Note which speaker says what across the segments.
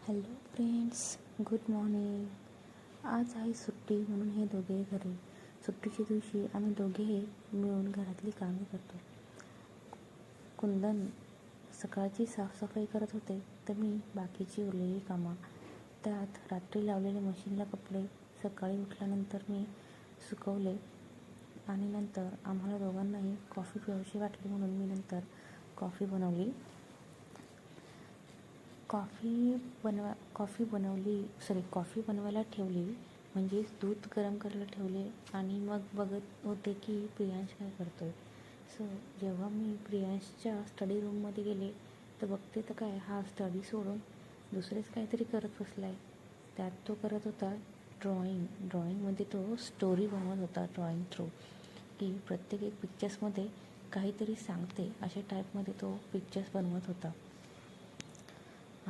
Speaker 1: Hello friends good morning. आज आहे सुट्टी म्हणून हे दोघे घरी. सुट्टीच्या दिवशी आम्ही दोघेही मिळून घरातली कामे करतो. कुंदन सकाळची साफसफाई करत होते तर मी बाकीची उरलेली कामं. त्यात रात्री लावलेले मशीनला कपडे सकाळी उठल्यानंतर मी सुकवले. आणि नंतर आम्हाला दोघांनाही कॉफी प्यावीशी वाटली म्हणून मी नंतर कॉफी बनवली. कॉफी बनवा कॉफी बनवली सॉरी कॉफी बनवायला ठेवली म्हणजेच दूध गरम करायला ठेवले आणि मग बघत होते की प्रियांश काय करतो आहे सो जेव्हा मी प्रियांशच्या स्टडी रूममध्ये गेले तर बघते तर काय हा स्टडी सोडून दुसरेच काहीतरी करत बसला आहे त्यात तो करत होता ड्रॉइंग ड्रॉइंगमध्ये तो स्टोरी बनवत होता ड्रॉइंग थ्रू की प्रत्येक एक पिक्चर्समध्ये काहीतरी सांगते अशा टाईपमध्ये तो पिक्चर्स बनवत होता.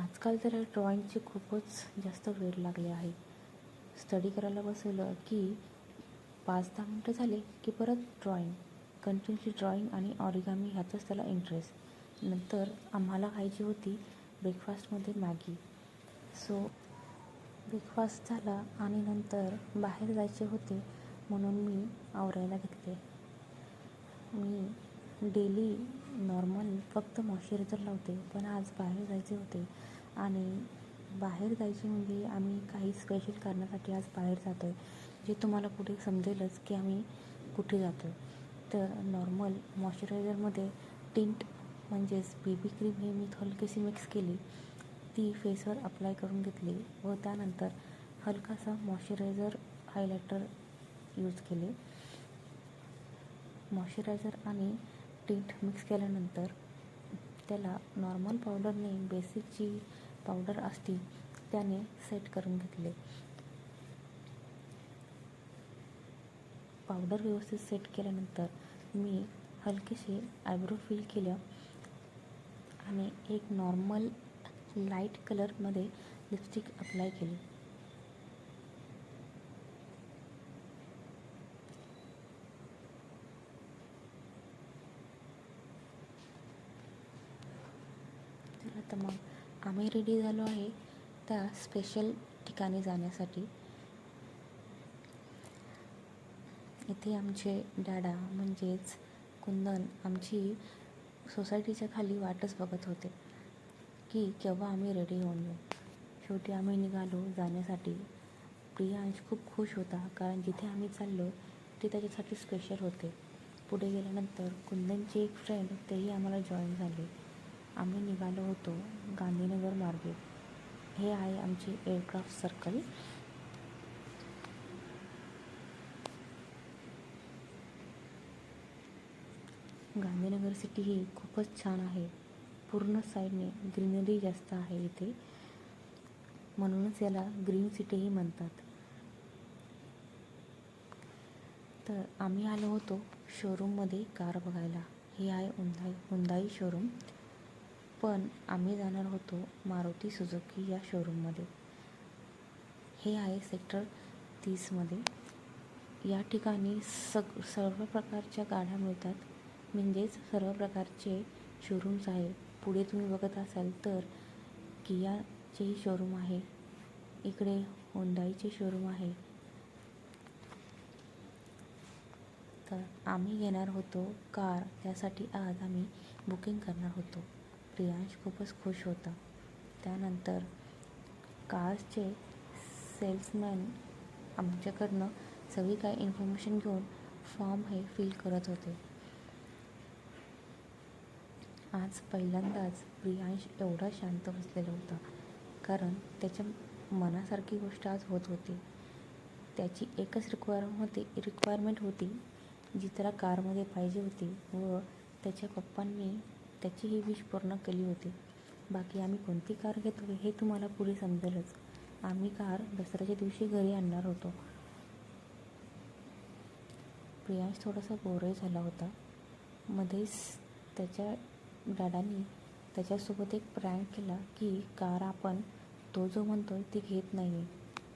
Speaker 1: आजकाल तर ड्रॉइंगचे खूपच जास्त वेळ लागले आहे. स्टडी करायला बसवलं की पाच दहा मिनटं झाले की परत ड्रॉइंग कंटिन्यूसली ड्रॉइंग आणि ऑरिगामी ह्यातच त्याला इंटरेस्ट नंतर आम्हाला खायची होती ब्रेकफास्टमध्ये मॅगी. सो ब्रेकफास्ट झाला आणि नंतर बाहेर जायचे होते म्हणून मी आवरायला घेतले. मी डेली नॉर्मल फक्त मॉइश्चरायझर लावते पण आज बाहेर जायचे होते. आणि बाहेर जायचे म्हणजे आम्ही काही स्पेशल करण्यासाठी आज बाहेर जातो आहे जे तुम्हाला पुढे समजेलच की आम्ही कुठे जातो आहे तर नॉर्मल मॉइश्चरायझरमध्ये टिंट म्हणजेच बेबी क्रीम हे मी हलकीशी मिक्स केली. ती फेसवर अप्लाय करून घेतली व त्यानंतर हलकासा मॉइश्चरायझर हायलायटर यूज केले. मॉइश्चरायझर आणि टिंट मिक्स केल्यानंतर त्याला नॉर्मल पावडरने बेसिक जी पावडर असती त्याने सेट करून घेतले. पावडर व्यवस्थित सेट केल्यानंतर मी हलकेसे आयब्रो फिल केलं आणि एक नॉर्मल लाइट कलरमध्ये लिपस्टिक अप्लाय केली. त्याला तर मग आम्ही रेडी झालो आहे त्या स्पेशल ठिकाणी जाण्यासाठी. इथे आमचे डॅडा म्हणजेच कुंदन आमची सोसायटीच्या खाली वाटच बघत होते की केव्हा आम्ही रेडी होऊन येऊ. शेवटी आम्ही निघालो जाण्यासाठी. प्रियांश खूप खुश होता कारण जिथे आम्ही चाललो ते त्याच्यासाठी स्पेशल होते. पुढे गेल्यानंतर कुंदनचे एक फ्रेंड तेही आम्हाला जॉईन झाले. आम्ही निघालो होतो गांधीनगर मार्गे. हे आहे आमचे एअरक्राफ्ट सर्कल. गांधीनगर सिटी ही खूपच छान आहे. पूर्ण साईडने ग्रीनरी जास्त आहे इथे. म्हणूनच याला ग्रीन सिटीही म्हणतात. तर आम्ही आलो होतो शोरूममध्ये कार बघायला. हे आहे हुंदाई हुंदाई शोरूम पण आम्ही जाणार होतो मारुती सुझुकी या शोरूममध्ये हे आहे सेक्टर तीसमध्ये. या ठिकाणी सग सर्व प्रकारच्या गाड्या मिळतात. म्हणजेच सर्व प्रकारचे शोरूम्स आहे पुढे तुम्ही बघत असाल तर कियाचेही शोरूम आहे. इकडे होंडाईचे शोरूम आहे. तर आम्ही घेणार होतो कार. त्यासाठी आज आम्ही बुकिंग करणार होतो. प्रियांश खूपच खुश होता. त्यानंतर कार्सचे सेल्समॅन आमच्याकडनं सगळी काय इन्फॉर्मेशन घेऊन फॉर्म हे फिल करत होते. आज पहिल्यांदाच प्रियांश एवढा शांत बसलेला होता. कारण त्याच्या मनासारखी गोष्ट आज होत होती. त्याची एकच रिक्वायरमेंट होती रिक्वायरमेंट होती जी त्याला कारमध्ये पाहिजे होती व त्याच्या पप्पांनी त्याची ही विश पूर्ण केली होती. बाकी आम्ही कोणती कार घेतो हे तुम्हाला पुढे समजेलच. आम्ही कार दसऱ्याच्या दिवशी घरी आणणार होतो. प्रियांश थोडासा बोरही झाला होता. मध्येच त्याच्या डॅडांनी त्याच्यासोबत एक प्रँक केला की कार आपण तो जो म्हणतो ती घेत नाही आहे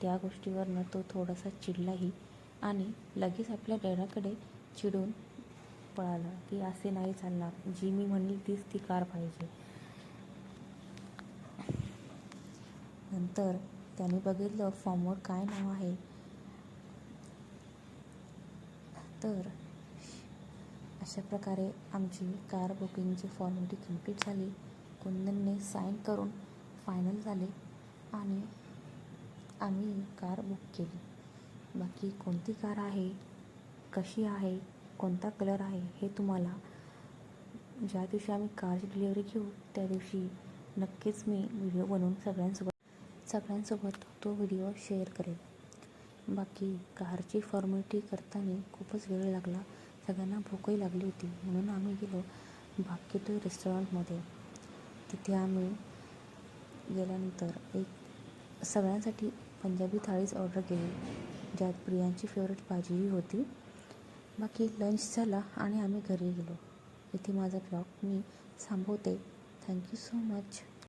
Speaker 1: त्या गोष्टीवरनं तो थोडासा चिडलाही आणि लगेच आपल्या डॅडाकडे चिडून पळाला की असे नाही चालणार. जी मी म्हणली तीच ती कार पाहिजे. नंतर त्याने बघितलं फॉर्मवर काय नाव आहे. तर अशा प्रकारे आमची कार बुकिंगची फॉर्मॅलिटी कंप्लीट झाली. कुंदनने साईन करून फायनल झाले आणि आम्ही कार बुक केली. बाकी कोणती कार आहे कशी आहे कोणता कलर आहे हे तुम्हाला ज्या दिवशी आम्ही कारची डिलिव्हरी घेऊ त्या दिवशी नक्कीच मी व्हिडिओ बनवून सगळ्यांसोबत सगळ्यांसोबत तो व्हिडिओ शेअर करेल बाकी कारची फॉर्मॅलिटी करताना खूपच वेळ लागला. सगळ्यांना भूकही लागली होती. म्हणून आम्ही गेलो भाग्यतोय रेस्टॉरंटमध्ये तिथे आम्ही गेल्यानंतर एक सगळ्यांसाठी पंजाबी थाळीच ऑर्डर केली. ज्यात प्रियांची फेवरेट भाजीही होती. बाकी लंच झाला आणि आम्ही घरी गेलो. इथे माझा ब्लॉग मी थांबवते. Thank you so much